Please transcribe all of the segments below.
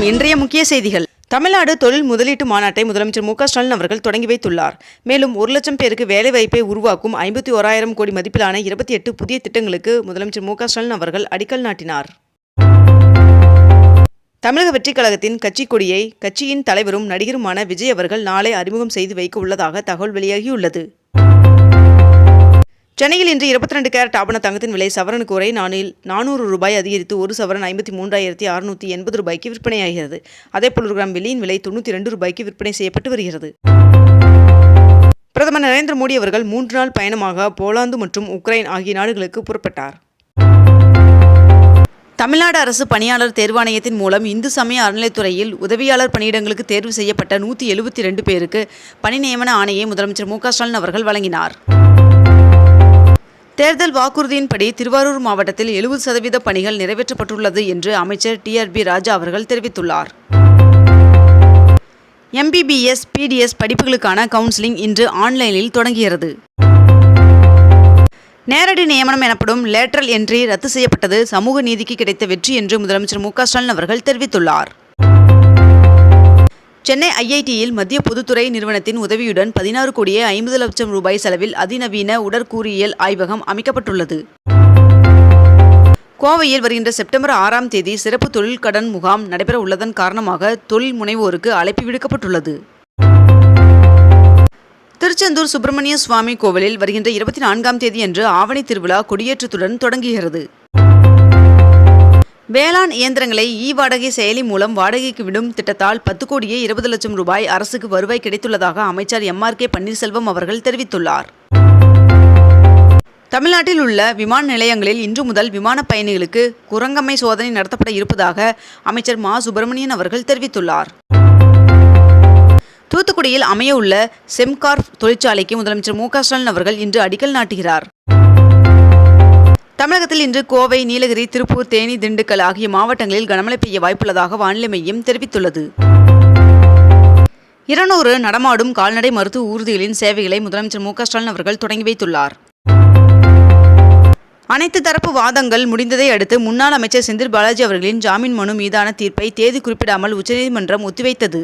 வணக்கம் இன்றைய முக்கிய செய்திகள். தமிழ்நாடு தொழில் முதலீட்டு மாநாட்டை முதலமைச்சர் மு க ஸ்டாலின் அவர்கள் தொடங்கி வைத்துள்ளார். மேலும் ஒரு லட்சம் பேருக்கு வேலைவாய்ப்பை உருவாக்கும் ஐம்பத்தி ஓராயிரம் கோடி மதிப்பிலான இருபத்தி எட்டு புதிய திட்டங்களுக்கு முதலமைச்சர் மு க ஸ்டாலின் அவர்கள் அடிக்கல் நாட்டினார். தமிழக வெற்றிக் கழகத்தின் கட்சி கொடியை கட்சியின் தலைவரும் நடிகருமான விஜய் அவர்கள் நாளை அறிமுகம் செய்து வைக்க உள்ளதாக தகவல் வெளியாகியுள்ளது. சென்னையில் இன்று இருபத்தி ரெண்டு கேரட் ஆபண தங்கத்தின் விலை சவரனுக்கு ஒரே நானில் நானூறு ரூபாய் அதிகரித்து ஒரு சவரன் ஐம்பத்தி மூன்றாயிரத்தி அறுநூற்றி எண்பது ரூபாய்க்கு விற்பனையாகிறது. அதேபோல் ஒரு கிராம் வெள்ளியின் விலை தொண்ணூற்றி ரெண்டு ரூபாய்க்கு விற்பனை செய்யப்பட்டு வருகிறது. பிரதமர் நரேந்திர மோடி அவர்கள் மூன்று நாள் பயணமாக போலாந்து மற்றும் உக்ரைன் ஆகிய நாடுகளுக்கு புறப்பட்டார். தமிழ்நாடு அரசு பணியாளர் தேர்வாணையத்தின் மூலம் இந்து சமய அறநிலைத்துறையில் உதவியாளர் பணியிடங்களுக்கு தேர்வு செய்யப்பட்ட நூற்றி எழுபத்தி ரெண்டு பேருக்கு பணி நியமன ஆணையை முதலமைச்சர் மு க ஸ்டாலின் அவர்கள் வழங்கினார். தேர்தல் வாக்குறுதியின்படி திருவாரூர் மாவட்டத்தில் எழுபது சதவீத பணிகள் நிறைவேற்றப்பட்டுள்ளது என்று அமைச்சர் டிஆர்பி ராஜா அவர்கள் தெரிவித்துள்ளார். எம்பிபிஎஸ் பிடிஎஸ் படிப்புகளுக்கான கவுன்சிலிங் இன்று ஆன்லைனில் தொடங்குகிறது நேரடி நியமனம் எனப்படும் லேட்ரல் என்ட்ரி ரத்து செய்யப்பட்டது சமூக நீதிக்கு கிடைத்த வெற்றி என்று முதலமைச்சர் மு க ஸ்டாலின் அவர்கள் தெரிவித்துள்ளார். சென்னை ஐஐடியில் மத்திய பொதுத்துறை நிறுவனத்தின் உதவியுடன் பதினாறு கோடியே ஐம்பது லட்சம் ரூபாய் செலவில் அதிநவீன உடற்கூறியல் ஆய்வகம் அமைக்கப்பட்டுள்ளது. கோவையில் வருகின்ற செப்டம்பர் ஆறாம் தேதி சிறப்பு தொழில் கடன் முகாம் நடைபெற உள்ளதன் காரணமாக தொழில் முனைவோருக்கு அழைப்பு விடுக்கப்பட்டுள்ளது. திருச்செந்தூர் சுப்பிரமணிய சுவாமி கோவிலில் வருகின்ற இருபத்தி நான்காம் தேதியன்று ஆவணி திருவிழா கொடியேற்றத்துடன் தொடங்குகிறது. வேளாண் இயந்திரங்களை இ வாடகை செயலி மூலம் வாடகைக்கு விடும் திட்டத்தால் பத்து கோடியே இருபது லட்சம் ரூபாய் அரசுக்கு வருவாய் கிடைத்துள்ளதாக அமைச்சர் எம். ஆர். கே. பன்னீர்செல்வம் அவர்கள் தெரிவித்துள்ளார். தமிழ்நாட்டில் உள்ள விமான நிலையங்களில் இன்று முதல் விமானப் பயணிகளுக்கு குரங்கம்மை சோதனை நடத்தப்பட இருப்பதாக அமைச்சர் மா. சுப்பிரமணியன் அவர்கள் தெரிவித்துள்ளார். தூத்துக்குடியில் அமைய உள்ள செம்கார்ப் தொழிற்சாலைக்கு முதலமைச்சர் மு. க. ஸ்டாலின் அவர்கள் இன்று அடிக்கல் நாட்டுகிறார். தமிழகத்தில் இன்று கோவை நீலகிரி திருப்பூர் தேனி திண்டுக்கல் ஆகிய மாவட்டங்களில் கனமழை பெய்ய வாய்ப்புள்ளதாக வானிலை மையம் தெரிவித்துள்ளது. இருநூறு நடமாடும் கால்நடை மருத்துவ ஊர்திகளின் சேவைகளை முதலமைச்சர் மு ஸ்டாலின் அவர்கள் தொடங்கி வைத்துள்ளார். அனைத்து தரப்பு வாதங்கள் முடிந்ததை அடுத்து முன்னாள் அமைச்சர் செந்தில் பாலாஜி அவர்களின் ஜாமீன் மனு மீதான தீர்ப்பை தேதி குறிப்பிடாமல் உச்சநீதிமன்றம் ஒத்திவைத்தது.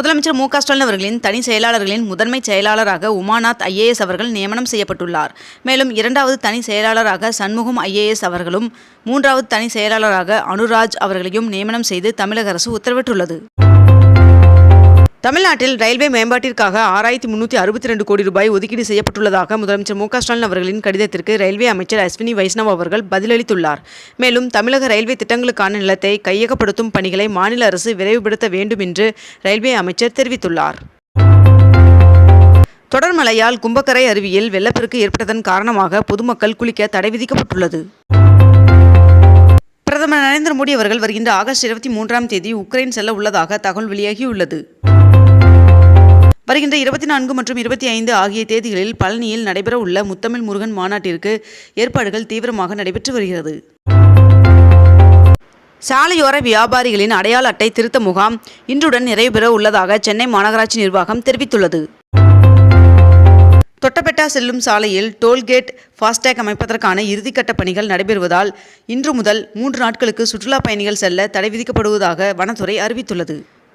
முதலமைச்சர் மு க ஸ்டாலின் அவர்களின் தனி செயலாளர்களின் முதன்மை செயலாளராக உமாநாத் ஐஏஎஸ் அவர்கள் நியமனம் செய்யப்பட்டுள்ளார். மேலும் இரண்டாவது தனி செயலாளராக சண்முகம் ஐஏஎஸ் அவர்களும் மூன்றாவது தனி செயலாளராக அனுராஜ் அவர்களையும் நியமனம் செய்து தமிழக அரசு உத்தரவிட்டுள்ளது. தமிழ்நாட்டில் ரயில்வே மேம்பாட்டிற்காக ஆறாயிரத்தி முன்னூற்றி அறுபத்தி ரெண்டு கோடி ரூபாய் ஒதுக்கீடு செய்யப்பட்டுள்ளதாக முதலமைச்சர் மு ஸ்டாலின் அவர்களின் கடிதத்திற்கு ரயில்வே அமைச்சர் அஸ்வினி வைஷ்ணவ் அவர்கள் பதிலளித்துள்ளார். மேலும் தமிழக ரயில்வே திட்டங்களுக்கான நிலத்தை கையகப்படுத்தும் பணிகளை மாநில அரசு விரைவுபடுத்த வேண்டும் என்று ரயில்வே அமைச்சர் தெரிவித்துள்ளார். தொடர் மழையால் கும்பக்கரை அருவியில் வெள்ளப்பெருக்கு ஏற்பட்டதன் காரணமாக பொதுமக்கள் குளிக்க தடை விதிக்கப்பட்டுள்ளது. பிரதமர் நரேந்திர மோடி அவர்கள் வருகின்ற ஆகஸ்ட் இருபத்தி மூன்றாம் தேதி உக்ரைன் செல்ல உள்ளதாக தகவல் வெளியாகியுள்ளது. வருகின்ற இருபத்தி நான்கு மற்றும் இருபத்தி ஐந்து ஆகிய தேதிகளில் பழனியில் நடைபெற உள்ள முத்தமிழ் முருகன் மாநாட்டிற்கு ஏற்பாடுகள் தீவிரமாக நடைபெற்று வருகிறது. சாலையோர வியாபாரிகளின் அடையாள அட்டை திருத்த முகாம் இன்றுடன் நிறைவுபெற உள்ளதாக சென்னை மாநகராட்சி நிர்வாகம் தெரிவித்துள்ளது. தொட்டபெட்டா செல்லும் சாலையில் டோல்கேட் ஃபாஸ்டேக் அமைப்பதற்கான இறுதிக்கட்ட பணிகள் நடைபெறுவதால் இன்று முதல் மூன்று நாட்களுக்கு சுற்றுலா பயணிகள் செல்ல தடை விதிக்கப்படுவதாக வனத்துறை அறிவித்துள்ளது.